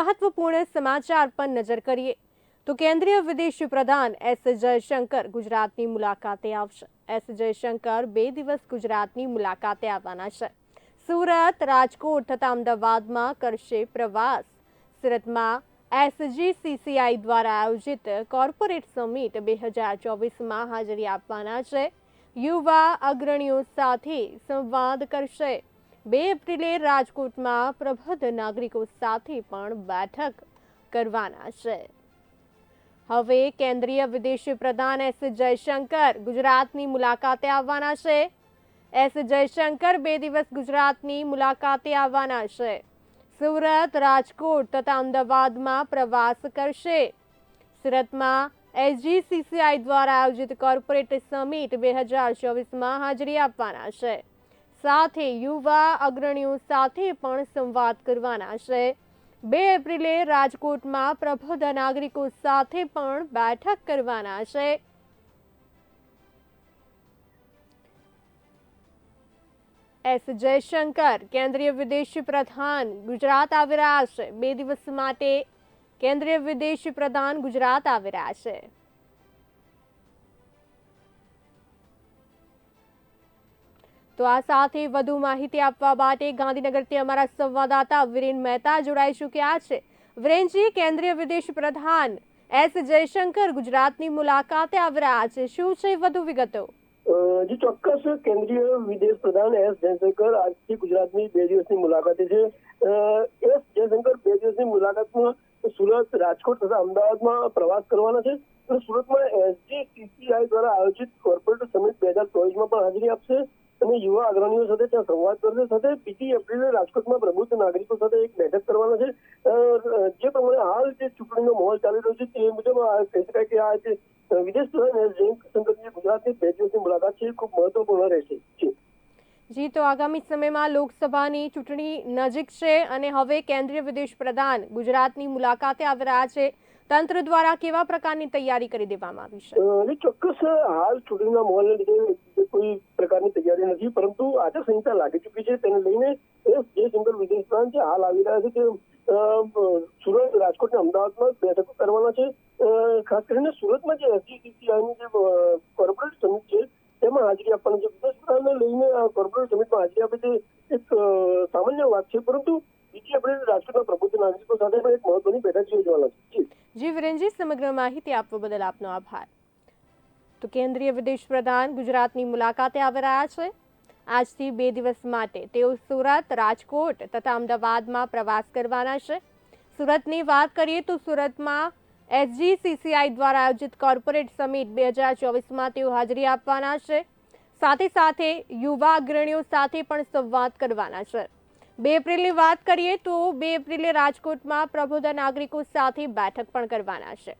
મહત્વપૂર્ણ સમાચાર પર નજર કરીએ તો કેન્દ્રીય વિદેશ પ્રધાન એસ જયશંકર ગુજરાતની મુલાકાતે આવશે. એસ જયશંકર બે દિવસ ગુજરાતની મુલાકાતે આવવાના છે. સુરત, રાજકોટ તથા અમદાવાદમાં કરશે પ્રવાસ. સુરતમાં એસજીસીસીઆઈ દ્વારા આયોજિત કોર્પોરેટ સમિટ બે હજાર ચોવીસમાં હાજરી આપવાના છે. યુવા અગ્રણીઓ સાથે સંવાદ કરશે. બે એપ્રિલે રાજકોટમાં પ્રબુદ્ધ નાગરિકો સાથે પણ બેઠક કરવાના છે. હવે કેન્દ્રીય વિદેશ પ્રધાન એસ જયશંકર ગુજરાતની મુલાકાતે આવવાના છે. એસ જયશંકર બે દિવસ ગુજરાતની મુલાકાતે આવવાના છે. સુરત, રાજકોટ તથા અમદાવાદમાં પ્રવાસ કરશે. સુરતમાં એસજીસીસીઆઈ દ્વારા આયોજિત કોર્પોરેટ સમિટ બે હજાર ચોવીસમાં હાજરી આપવાના છે. સાથે યુવા અગ્રણીઓ સાથે પણ સંવાદ કરવાના છે. બે એપ્રિલે રાજકોટમાં પ્રબુદ્ધ નાગરિકો સાથે પણ બેઠક કરવાના છે. એસ જયશંકર, કેન્દ્રીય વિદેશ પ્રધાન, ગુજરાત આવી રહ્યા છે. બે દિવસ માટે કેન્દ્રીય વિદેશ પ્રધાન ગુજરાત આવી રહ્યા છે. તો આ સાથે વધુ માહિતી આપવા માટે ગાંધીનગરથી અમારા સંવાદદાતા વિરેન મહેતા જોડાઈ ચૂક્યા છે. વિરેનજી, કેન્દ્રીય વિદેશ પ્રધાન એસ જયશંકર ગુજરાતની મુલાકાતે આવ્યા છે. શું છે વધુ વિગતો? જી, ચોક્કસ કેન્દ્રીય વિદેશ પ્રધાન એસ જયશંકર આજથી ગુજરાતની બે દિવસની મુલાકાતે છે. એસ જયશંકર બે દિવસની મુલાકાતમાં સુરત, રાજકોટ તથા અમદાવાદમાં પ્રવાસ કરવાના છે. સુરતમાં એસજીસીસીઆઈ દ્વારા આયોજિત કોર્પોરેટ સમિટ બે હજાર ચોવીસમાં પણ હાજરી આપશે. અને યુવા અગ્રણીઓ સાથે ત્યાં સંવાદ કરશે સાથે બીજી એપ્રિલે રાજકોટમાં પ્રબુદ્ધ નાગરિકો સાથે એક બેઠક કરવાના છે. જે પ્રમાણે હાલ જે ચૂંટણીનો માહોલ ચાલી રહ્યો છે તે મુજબ કહી શકાય કે આ જે વિદેશ પ્રધાન જયંત શંકરજી ગુજરાતની બે દિવસની મુલાકાત છે. ખૂબ મહત્વપૂર્ણ રહેશે. જી, તો આગામી સમયમાં લોકસભાની ચૂંટણી નજીક છે અને હવે કેન્દ્રીય વિદેશ પ્રધાન ગુજરાતની મુલાકાતે આવી રહ્યા છે. તંત્ર દ્વારા કેવા પ્રકારની તૈયારી કરી દેવામાં આવી છે? ચોક્કસ હાલ ચૂંટણીના માહોલને કોઈ પ્રકારની તૈયારી નથી, પરંતુ આચારસંહિતા લાગી ચૂકી છે. તેને લઈને જે જયશંકર વિદેશ પ્રધાન છે, હાલ આવી રહ્યા છે તે સુરત રાજકોટ અને અમદાવાદમાં બેઠકો કરવાના છે. ખાસ કરીને સુરતમાં જે એસજીસીસીઆઈની જે કોર્પોરેટ સમિટ છે તેમાં હાજરી આપવાની છે. વિદેશ લઈને કોર્પોરેટ સમિટમાં હાજરી આપે છે એક સામાન્ય વાત છે, પરંતુ બીજી આપણે રાજકોટના પ્રબુદ્ધ નાગરિકો સાથે પણ એક મહત્વની બેઠક યોજવાના છે. જી, વિરેનજી, સમગ્ર માહિતી આપવા બદલ આપનો આભાર. તો કેન્દ્રીય વિદેશ પ્રધાન ગુજરાતની મુલાકાતે આવી રહ્યા છે. આજથી બે દિવસ માટે તેઓ સુરત, રાજકોટ તથા અમદાવાદમાં પ્રવાસ કરવાના છે. સુરતની વાત કરીએ તો સુરતમાં એસજીસીસીઆઈ દ્વારા આયોજિત કોર્પોરેટ સમિટ બે હજાર ચોવીસમાં તેઓ હાજરી આપવાના છે. સાથે સાથે યુવા અગ્રણીઓ સાથે પણ સંવાદ કરવાના છે. બે એપ્રિલની વાત કરીએ તો બે એપ્રિલે રાજકોટમાં પ્રબુદ્ધ નાગરિકો સાથે બેઠક પણ કરવાના છે.